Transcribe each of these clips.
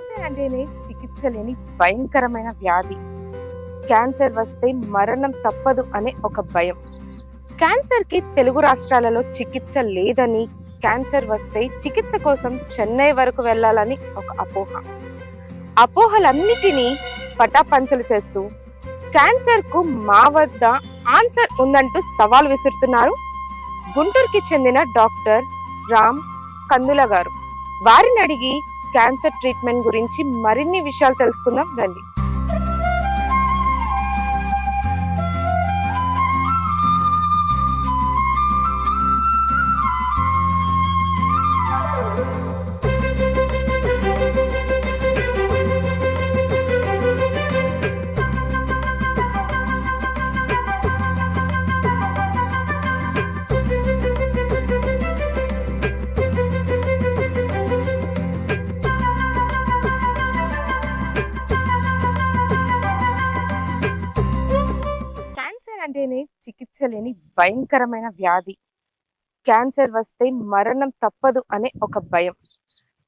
Cancer అంటేనే చికిత్స లేని భయంకరమైన వ్యాధి. క్యాన్సర్ వస్తే మరణం తప్పదు అనే ఒక భయం. క్యాన్సర్కి తెలుగు రాష్ట్రాలలో చికిత్స లేదని క్యాన్సర్ వస్తే చికిత్స కోసం చెన్నై వరకు వెళ్ళాలని ఒక అపోహ. అపోహలన్నిటినీ పటాపంచలు చేస్తూ క్యాన్సర్కు మా వద్ద ఆన్సర్ ఉందంటూ సవాల్ విసురుతున్నారు గుంటూరుకి చెందిన డాక్టర్ రామ్ కందుల గారు. వారిని అడిగి క్యాన్సర్ ట్రీట్మెంట్ గురించి మరిన్ని విషయాలు తెలుసుకుందాం. రండి. అంటేనే చికిత్స లేని భయంకరమైన వ్యాధి. క్యాన్సర్ వస్తే మరణం తప్పదు అనే ఒక భయం.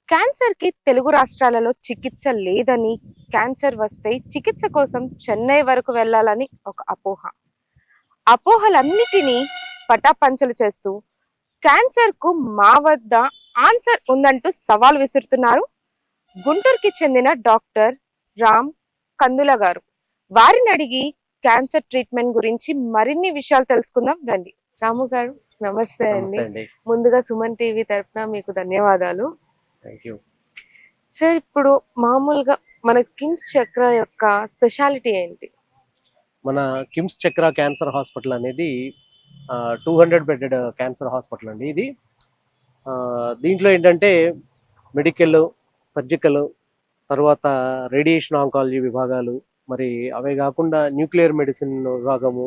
క్యాన్సర్కి తెలుగు రాష్ట్రాలలో చికిత్స లేదని క్యాన్సర్ వస్తే చికిత్స కోసం చెన్నై వరకు వెళ్ళాలని ఒక అపోహ. అపోహలన్నిటినీ పటాపంచలు చేస్తూ క్యాన్సర్కు మా వద్ద ఆన్సర్ ఉందంటూ సవాల్ విసురుతున్నారు గుంటూరుకి చెందిన డాక్టర్ రామ్ కందుల గారు. వారిని అడిగి క్యాన్సర్ ట్రీట్మెంట్ గురించి మరిన్ని విషయాలు తెలుసుకుందాం. రండి. రాము గారు నమస్తే అండి. ముందుగా సుమన్ టీవీ తరఫున మీకు ధన్యవాదాలు. సార్ ఇప్పుడు మామూలుగా మన కిమ్స్ చక్ర యొక్క స్పెషాలిటీ ఏంటి? మన కిమ్స్ చక్ర క్యాన్సర్ హాస్పిటల్ అనేది two hundred bedded cancer hospital అండి ఇది. దీంట్లో ఏంటంటే మెడికల్ సర్జికల్ తర్వాత రేడియేషన్ ఆంకాలజీ విభాగాలు మరి అవే కాకుండా న్యూక్లియర్ మెడిసిన్ విభాగము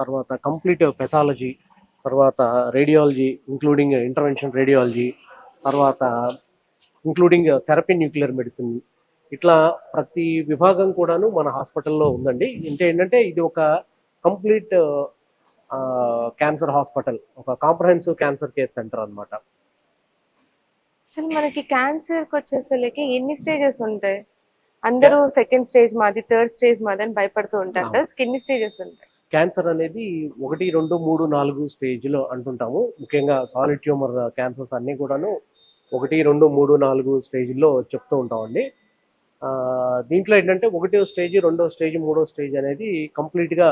తర్వాత కంప్లీట్ పెథాలజీ తర్వాత రేడియాలజీ ఇంక్లూడింగ్ ఇంటర్వెన్షన్ రేడియాలజీ తర్వాత ఇంక్లూడింగ్ థెరపీ న్యూక్లియర్ మెడిసిన్. ఇట్లా ప్రతి విభాగం కూడాను మన హాస్పిటల్లో ఉందండి. అంటే ఏంటంటే ఇది ఒక కంప్లీట్ క్యాన్సర్ హాస్పిటల్ ఒక కాంప్రహెన్సివ్ క్యాన్సర్ కేర్ సెంటర్ అన్నమాట. అసలు మనకి క్యాన్సర్కి వచ్చేసరికి ఎన్ని స్టేజెస్ ఉంటాయి? అందరూ సెకండ్ స్టేజ్ మాది థర్డ్ స్టేజ్ మాది అని భయపడుతూ ఉంటారు కదా ఎన్ని స్టేజెస్ ఉంటాయి. క్యాన్సర్ అనేది ఒకటి రెండు మూడు నాలుగు స్టేజ్లో అంటుంటాము. ముఖ్యంగా సాలిడ్ ట్యూమర్ క్యాన్సర్స్ అన్నీ కూడాను ఒకటి రెండు మూడు నాలుగు స్టేజ్లో చెప్తూ ఉంటామండి. దీంట్లో ఏంటంటే ఒకటో స్టేజ్ రెండో స్టేజ్ మూడో స్టేజ్ అనేది కంప్లీట్గా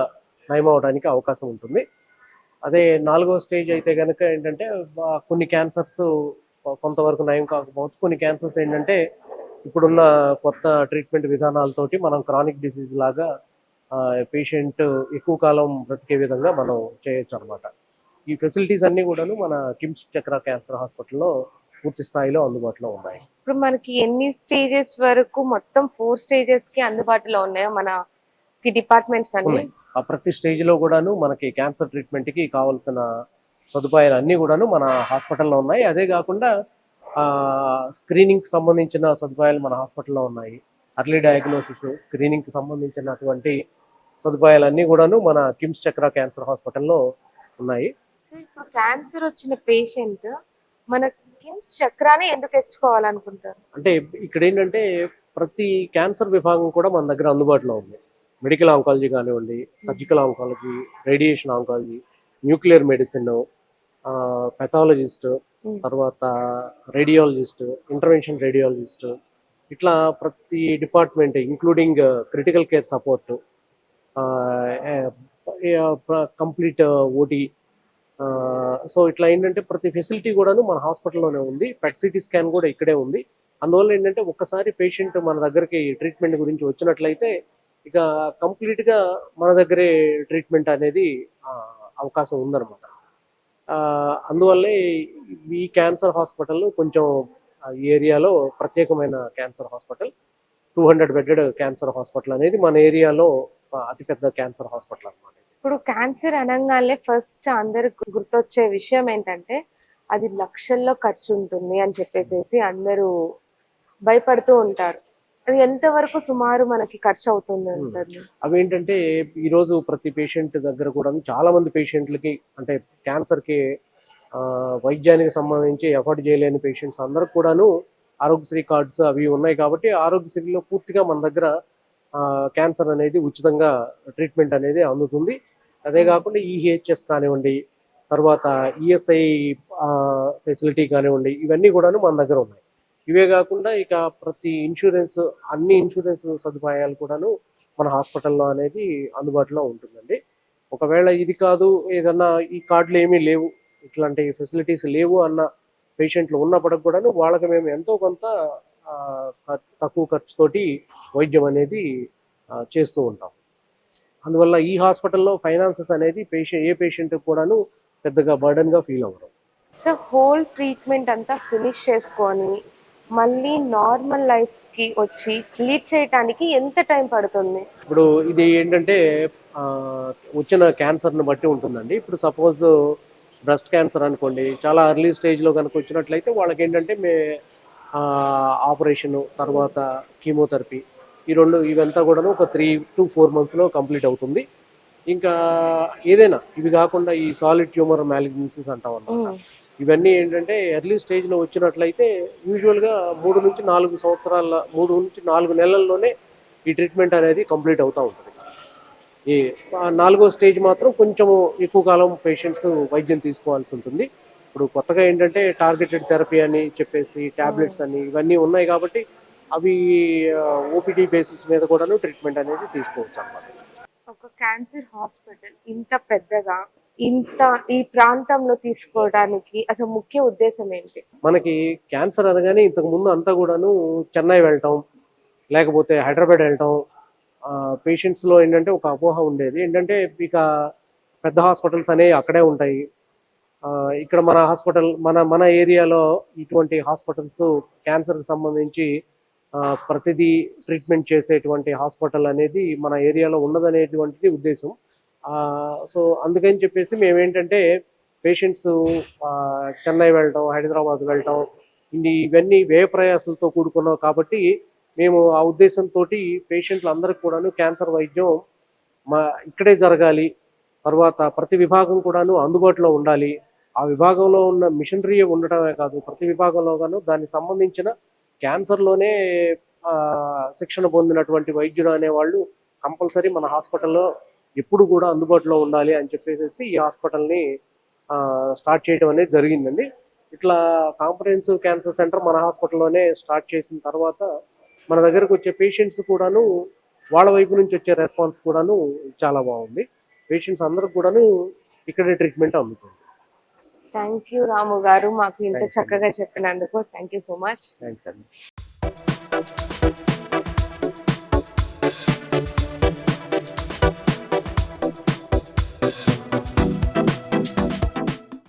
నయం అవడానికి అవకాశం ఉంటుంది. అదే నాలుగో స్టేజ్ అయితే కనుక ఏంటంటే కొన్ని క్యాన్సర్స్ కొంతవరకు నయం కాకపోవచ్చు. కొన్ని క్యాన్సర్స్ ఏంటంటే ఇప్పుడున్న కొత్త ట్రీట్మెంట్ విధానాలతోటి మనం క్రానిక్ డిసీజ్ లాగా పేషెంట్ ఎక్కువ కాలం బ్రతికే విధంగా మనం చేయొచ్చు అనమాట ఈ ఫెసిలిటీస్ అన్నీ కూడాను మన కిమ్స్ చక్ర క్యాన్సర్ హాస్పిటల్లో పూర్తి స్థాయిలో అందుబాటులో ఉన్నాయి. ఇప్పుడు మనకి ఎన్ని స్టేజెస్ వరకు మొత్తం ఫోర్ స్టేజెస్కి అందుబాటులో ఉన్నాయో మన డిపార్ట్మెంట్స్ అన్ని. ఆ ప్రతి స్టేజ్లో కూడాను మనకి క్యాన్సర్ ట్రీట్మెంట్కి కావాల్సిన సదుపాయాలు అన్నీ కూడాను మన హాస్పిటల్లో ఉన్నాయి. అదే కాకుండా స్క్రీనింగ్కి సంబంధించిన సదుపాయాలు మన హాస్పిటల్లో ఉన్నాయి. అర్లీ డయాగ్నోసిస్ స్క్రీనింగ్కి సంబంధించినటువంటి సదుపాయాలన్నీ కూడాను మన కిమ్స్ చక్ర క్యాన్సర్ హాస్పిటల్లో ఉన్నాయి. క్యాన్సర్ వచ్చిన పేషెంట్ మన కిమ్స్ చక్రాన్ని ఎందుకు తెచ్చుకోవాలనుకుంటారు? అంటే ఇక్కడ ఏంటంటే ప్రతి క్యాన్సర్ విభాగం కూడా మన దగ్గర అందుబాటులో ఉంది. మెడికల్ ఆంకాలజీ కానివ్వండి surgical oncology radiation oncology nuclear medicine pathologist. తర్వాత రేడియాలజిస్ట్ ఇంటర్వెన్షన్ రేడియాలజిస్ట్ ఇట్లా ప్రతి department including critical care support complete OT so ఇట్లా ఏంటంటే ప్రతి ఫెసిలిటీ కూడాను మన హాస్పిటల్లోనే ఉంది. పెట్ సిటీ స్కాన్ కూడా ఇక్కడే ఉంది. అందువల్ల ఏంటంటే ఒక్కసారి పేషెంట్ మన దగ్గరికి ట్రీట్మెంట్ గురించి వచ్చినట్లయితే ఇక కంప్లీట్గా మన దగ్గరే ట్రీట్మెంట్ అనేది అవకాశం ఉందన్నమాట. అందువల్లే ఈ క్యాన్సర్ హాస్పిటల్ కొంచెం ఈ ఏరియాలో ప్రత్యేకమైన cancer hospital. Two hundred bedded cancer hospital అనేది మన ఏరియాలో అతిపెద్ద క్యాన్సర్ హాస్పిటల్ అనమాట ఇప్పుడు క్యాన్సర్ అనగానే ఫస్ట్ అందరికి గుర్తొచ్చే విషయం ఏంటంటే అది లక్షల్లో ఖర్చు ఉంటుంది అని చెప్పేసేసి అందరూ భయపడుతూ ఉంటారు. అది ఎంతవరకు సుమారు మనకి ఖర్చు అవుతుంది అవి ఏంటంటే ఈరోజు ప్రతి పేషెంట్ దగ్గర కూడా చాలా మంది పేషెంట్లకి అంటే క్యాన్సర్కి వైద్యానికి సంబంధించి ఎఫర్ట్ చేయలేని పేషెంట్స్ అందరికి కూడాను ఆరోగ్యశ్రీ కార్డ్స్ అవి ఉన్నాయి కాబట్టి ఆరోగ్యశ్రీలో పూర్తిగా మన దగ్గర క్యాన్సర్ అనేది ఉచితంగా ట్రీట్మెంట్ అనేది అందుతుంది. అదే కాకుండా ఈహెచ్ఎస్ కానివ్వండి తర్వాత ఈఎస్ఐ ఫెసిలిటీ కానివ్వండి ఇవన్నీ కూడాను మన దగ్గర ఉన్నాయి. ఇవే కాకుండా ఇక ప్రతి ఇన్సూరెన్స్ అన్ని ఇన్సూరెన్స్ సదుపాయాలు కూడాను మన హాస్పిటల్లో అనేది అందుబాటులో ఉంటుందండి. ఒకవేళ ఇది కాదు ఏదన్నా ఈ కార్డులు ఏమీ లేవు ఇట్లాంటి ఫెసిలిటీస్ లేవు అన్న పేషెంట్లు ఉన్నప్పటికి కూడాను వాళ్ళకి మేము ఎంతో కొంత తక్కువ ఖర్చుతోటి వైద్యం అనేది చేస్తూ ఉంటాం. అందువల్ల ఈ హాస్పిటల్లో ఫైనాన్సెస్ అనేది పేషెంట్ ఏ పేషెంట్ కూడాను పెద్దగా బర్డన్గా ఫీల్ అవ్వడం సో హోల్ ట్రీట్మెంట్ అంతా ఫినిష్ చేసుకొని మళ్ళీ నార్మల్ లైఫ్కి వచ్చి లీడ్ చేయడానికి ఎంత టైం పడుతుంది? ఇప్పుడు ఇది ఏంటంటే వచ్చిన క్యాన్సర్ని బట్టి ఉంటుందండి. ఇప్పుడు సపోజ్ బ్రెస్ట్ క్యాన్సర్ అనుకోండి చాలా ఎర్లీ స్టేజ్లో కనుక వచ్చినట్లయితే వాళ్ళకి ఏంటంటే మే ఆపరేషన్ తర్వాత కీమోథెరపీ ఈ రెండు ఇవంతా కూడాను ఒక త్రీ టు ఫోర్ మంత్స్లో కంప్లీట్ అవుతుంది. ఇంకా ఏదైనా ఇవి కాకుండా ఈ సాలిడ్ ట్యూమర్ మ్యాలిగ్నెన్సీస్ అంటాం అన్నమాట. ఇవన్నీ ఏంటంటే ఎర్లీ స్టేజ్లో వచ్చినట్లయితే యూజువల్గా మూడు నుంచి నాలుగు సంవత్సరాల మూడు నుంచి నాలుగు నెలల్లోనే ఈ ట్రీట్మెంట్ అనేది కంప్లీట్ అవుతూ ఉంటుంది. ఈ నాలుగో స్టేజ్ మాత్రం కొంచెం ఎక్కువ కాలం పేషెంట్స్ వైద్యం తీసుకోవాల్సి ఉంటుంది. ఇప్పుడు కొత్తగా ఏంటంటే టార్గెటెడ్ థెరపీ అని చెప్పేసి టాబ్లెట్స్ అని ఇవన్నీ ఉన్నాయి కాబట్టి అవి ఓపీడీ బేసిస్ మీద కూడాను ట్రీట్మెంట్ అనేది తీసుకోవచ్చు అన్నమాట. ఒక క్యాన్సర్ హాస్పిటల్ ఇంత పెద్దగా ఇంత ఈ ప్రాంతంలో తీసుకోవడానికి అసలు ముఖ్య ఉద్దేశం ఏంటి? మనకి క్యాన్సర్ అనగానే ఇంతకు ముందు అంతా కూడాను చెన్నై వెళ్ళటం లేకపోతే హైదరాబాద్ వెళ్ళటం పేషెంట్స్లో ఏంటంటే ఒక అపోహ ఉండేది. ఏంటంటే ఇక పెద్ద హాస్పిటల్స్ అనేవి అక్కడే ఉంటాయి. ఇక్కడ మన హాస్పిటల్ మన మన ఏరియాలో ఇటువంటి హాస్పిటల్స్ క్యాన్సర్కి సంబంధించి ప్రతిదీ ట్రీట్మెంట్ చేసేటువంటి హాస్పిటల్ అనేది మన ఏరియాలో ఉన్నదనేటువంటిది ఉద్దేశం. సో అందుకని చెప్పేసి మేమేంటంటే పేషెంట్స్ చెన్నై వెళ్ళటం హైదరాబాద్ వెళ్ళటం ఇన్ని ఇవన్నీ వ్యయ ప్రయాసాలతో కూడుకున్నాం కాబట్టి మేము ఆ ఉద్దేశంతో పేషెంట్లు అందరికి కూడాను క్యాన్సర్ వైద్యం మా ఇక్కడే జరగాలి. తర్వాత ప్రతి విభాగం కూడాను అందుబాటులో ఉండాలి. ఆ విభాగంలో ఉన్న మిషనరీ ఉండటమే కాదు ప్రతి విభాగంలో గాను దానికి సంబంధించిన క్యాన్సర్లోనే శిక్షణ పొందినటువంటి వైద్యుడు అనేవాళ్ళు కంపల్సరీ మన హాస్పిటల్లో ఎప్పుడు కూడా అందుబాటులో ఉండాలి అని చెప్పేసి ఈ హాస్పిటల్ని స్టార్ట్ చేయడం అనేది జరిగిందండి. ఇట్లా కాంప్రహెన్సివ్ క్యాన్సర్ సెంటర్ మన హాస్పిటల్లోనే స్టార్ట్ చేసిన తర్వాత మన దగ్గరకు వచ్చే పేషెంట్స్ కూడాను వాళ్ళ వైపు నుంచి వచ్చే రెస్పాన్స్ కూడాను చాలా బాగుంది. పేషెంట్స్ అందరికి కూడాను ఇక్కడే ట్రీట్మెంట్ అందుతుంది థ్యాంక్ యూ రాము గారు మాకు ఇంత. చక్కగా చెప్పినందుకు. Thank you so much. Thanks అండి.